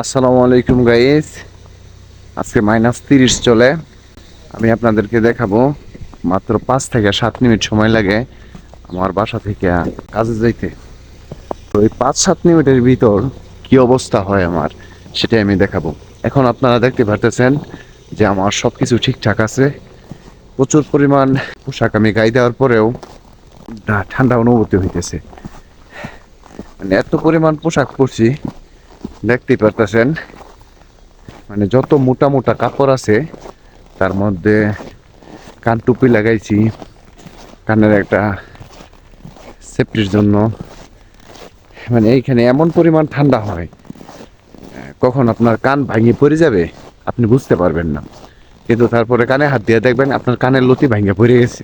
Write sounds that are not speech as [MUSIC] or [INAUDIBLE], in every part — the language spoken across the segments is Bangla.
আসসালামু আলাইকুম গাইস আজকে মাইনাস তিরিশ চলে। আমি আপনাদেরকে দেখাবো, মাত্র পাঁচ থেকে সাত মিনিট সময় লাগে আমার বাসা থেকে কাজে যাইতে। তো এই পাঁচ সাত মিনিটের ভিতর কি অবস্থা হয় আমার, সেটাই আমি দেখাবো। এখন আপনারা দেখতে পারতেছেন যে আমার সব কিছু ঠিকঠাক আছে। প্রচুর পরিমাণ পোশাক আমি গাই দেওয়ার পরেও ঠান্ডা অনুভূতি হইতেছে। মানে এত পরিমাণ পোশাক পরছি দেখতেই পারতেছেন। মানে যত মোটা মোটা কাপড় আছে, তার মধ্যে কান টুপি লাগাইছি, কানের একটা সেফটির জন্য। মানে এইখানে এমন পরিমাণ ঠান্ডা হয়, কখন আপনার কান ভাঙিয়ে পড়ে যাবে, আপনি বুঝতে পারবেন না। কিন্তু তারপরে কানে হাত দিয়ে দেখবেন আপনার কানের লতি ভাঙিয়ে পড়ে গেছে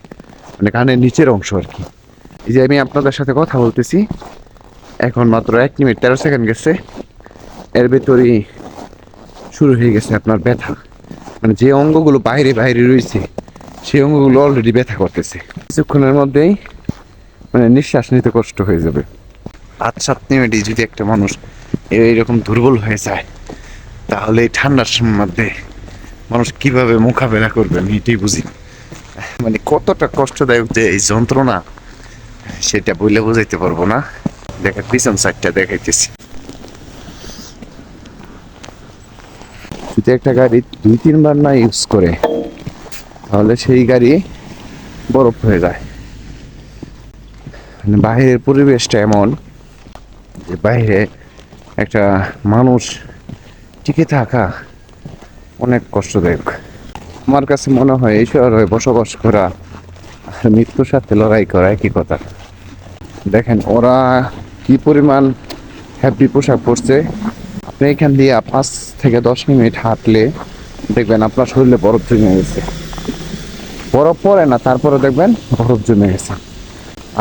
মানে কানের নিচের অংশ আর কি। এই যে আমি আপনাদের সাথে কথা বলতেছি, এখন মাত্র এক মিনিট তেরো সেকেন্ড গেছে। ভেতরেই শুরু হয়ে গেছে আপনার ব্যথা। মানে যে অঙ্গগুলো বাইরে বাইরে রয়েছে, সেই অঙ্গগুলো অলরেডি ব্যথা করতেছে। কিছুক্ষণের মধ্যেই মানে নিঃশ্বাস নিতে কষ্ট হয়ে যাবে। পাঁচ সাত মিনিটে যদি একটা মানুষ এইরকম দুর্বল হয়ে যায়, তাহলে এই ঠান্ডার মধ্যে মানুষ কীভাবে মোকাবেলা করবে আমি এটাই বুঝি মানে কতটা কষ্টদায়ক যে এই যন্ত্রণা, সেটা বলে বোঝাইতে পারব না। দেখা পিছন সাইডটা দেখাইতেছি। একটা গাড়ি দুই, তিনবার না ইউজ করে, তাহলে সেই গাড়ি বরফ হয়ে যায়। মানে বাহিরের পরিবেশটা এমন যে বাইরে একটা মানুষ টিকে থাকা অনেক কষ্টদায়ক। আমার কাছে মনে হয় এই শহরে বসবাস করা আর মৃত্যুর সাথে লড়াই করা একই কথা। দেখেন ওরা কি পরিমাণ হ্যাপি পোশাক পরছে আপনি এখান দিয়ে পাঁচ থেকে দশ মিনিট হাঁটলে দেখবেন আপনার শরীরে বরফ জমে গেছে। বরফ পড়ে না, তারপরে দেখবেন বরফ জমে গেছে।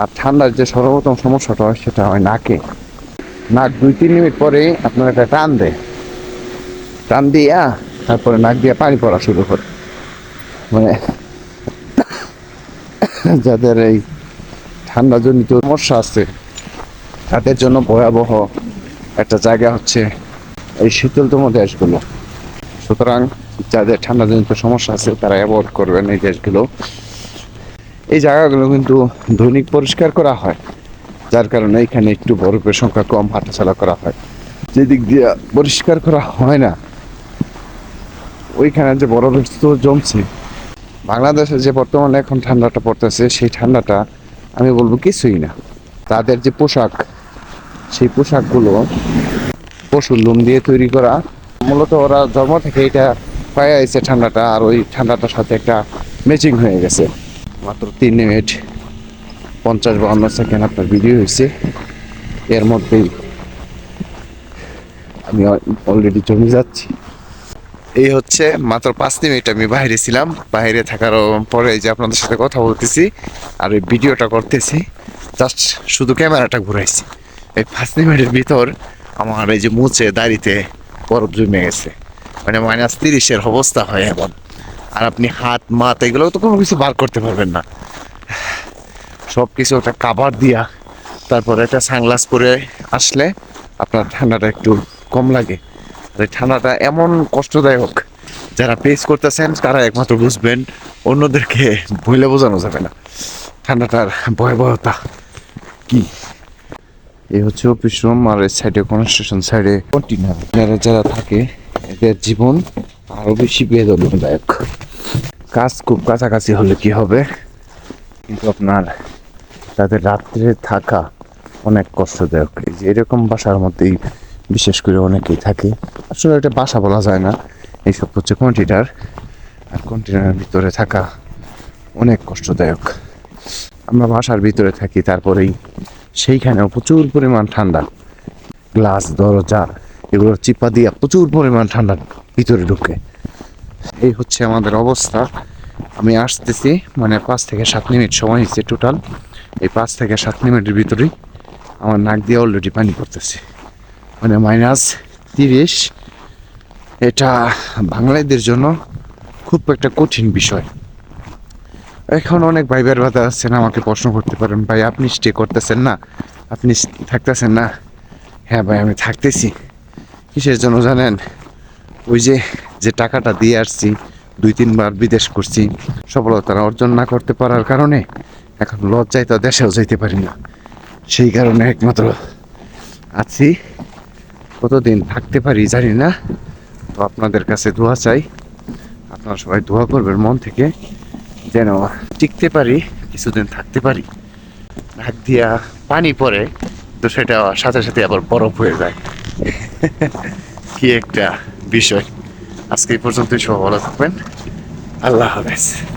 আর ঠান্ডার যে সর্বপ্রথম সমস্যাটা হয়, সেটা হয় নাকে। নাক দুই তিন মিনিট পরে আপনার একটা টান দেয়। টান দিয়া তারপরে নাক দিয়ে পানি পড়া শুরু করে। মানে যাদের এই ঠান্ডাজনিত সমস্যা আছে, তাদের জন্য ভয়াবহ একটা জায়গা হচ্ছে এই শীতলতম দেশগুলো। সুতরাং যাদের ঠান্ডাজনিত সমস্যা আছে, তারা অ্যাভয়েড করবেন এই দেশগুলো। এই জায়গাগুলো কিন্তু দৈনিক পরিষ্কার করা হয়, যার কারণে এখানে একটু বরফের সংখ্যা কম, হাঁটাচলা করা হয়। যেদিক দিয়ে পরিষ্কার করা হয় না, ওইখানে যে বরফের স্তর জমছে, বাংলাদেশে যে বর্তমানে এখন ঠান্ডাটা পড়তেছে, সেই ঠান্ডাটা আমি বলব কিছুই না। তাদের যে পোশাক, সেই পোশাকগুলো পশুর লোম দিয়ে তৈরি করা। মূলত ওরা জন্ম থেকে এটা পায়ে আছে ঠান্ডাটা আর ওই ঠান্ডাটার সাথে একটা ম্যাচিং হয়ে গেছে। মাত্র তিন মিনিট পঞ্চাশ বাউন্ন সেকেন্ড আপনার ভিডিও হয়েছে। এর মধ্যেই আমি অলরেডি জমে যাচ্ছি। এই হচ্ছে মাত্র পাঁচ মিনিট আমি বাইরে ছিলাম। বাইরে থাকার পরে যে আপনাদের সাথে কথা বলতেছি আর এই ভিডিওটা করতেছি। জাস্ট শুধু ক্যামেরাটা ঘুরাইছি। এই পাঁচ মিনিটের ভিতর আমার এই যে মুছে দাড়িতে বরফ জমে গেছে। মানে মাইনাস তিরিশের অবস্থা হয় এমন। আর আপনি হাত মাত এগুলো তো কোনো কিছু বার করতে পারবেন না। সব কিছু একটা কাভার দিয়া তারপরে একটা সানগ্লাস পরে আসলে আপনার ঠান্ডাটা একটু কম লাগে। আর এই ঠান্ডাটা এমন কষ্টদায়ক যারা পেস করতেছেন, তারা একমাত্র বুঝবেন, অন্যদেরকে বইলে বোঝানো যাবে না। ঠান্ডাটার ভয়াবহতা কি? এই হচ্ছে অফিস রুম আর এর সাইডে কনস্ট্রাকশন সাইডে কন্টেনার যারা যারা থাকে, এদের জীবন আরও বেশি বেদনাদায়ক। কাজ খুব কাছাকাছি হলে কি হবে? কিন্তু আপনার, তাদের রাত্রে থাকা অনেক কষ্টদায়ক। এই যে এরকম বাসার মধ্যেই বিশেষ করে অনেকেই থাকে। আসলে এটা বাসা বলা যায় না। এইসব হচ্ছে কন্টেনার আর কন্টেনারের ভিতরে থাকা অনেক কষ্টদায়ক। আমরা বাসার ভিতরে থাকি, তারপরেই সেইখানেও প্রচুর পরিমাণ ঠান্ডা। গ্লাস, দরজা এগুলো চিপা দিয়া প্রচুর পরিমাণ ঠান্ডা ভিতরে ঢুকে। এই হচ্ছে আমাদের অবস্থা। আমি আসতেছি মানে পাঁচ থেকে সাত মিনিট সময় হচ্ছে টোটাল এই পাঁচ থেকে সাত মিনিটের ভিতরেই আমার নাক দিয়ে অলরেডি পানি পড়তেছে। মানে মাইনাস তিরিশ। এটা বাঙালিদের জন্য খুব একটা কঠিন বিষয়। এখন অনেক ভাই বের বাধা আছেন আমাকে প্রশ্ন করতে পারেন। ভাই, আপনি স্টে করতেছেন না? আপনি থাকতেছেন না? হ্যাঁ ভাই, আমি থাকতেছি। কিসের জন্য জানেন? ওই যে যে টাকাটা দিয়ে আসছি, দুই তিনবার বিদেশ করছি, সফলতা অর্জন না করতে পারার কারণে এখন লজ্জায় তো দেশেও যাইতে পারি না। সেই কারণে একমাত্র আছি। কতদিন থাকতে পারি জানি না, তো আপনাদের কাছে দোয়া চাই। আপনারা সবাই দোয়া করবেন মন থেকে। যেন টিকতে পারি, কিছুদিন থাকতে পারি। নাক দিয়া পানি পরে তো সেটা সাথে সাথে আবার বরফ হয়ে যায়। [LAUGHS] কি একটা বিষয়। আজকে এই পর্যন্তই সব ভালো থাকবেন। আল্লাহ হাফেজ।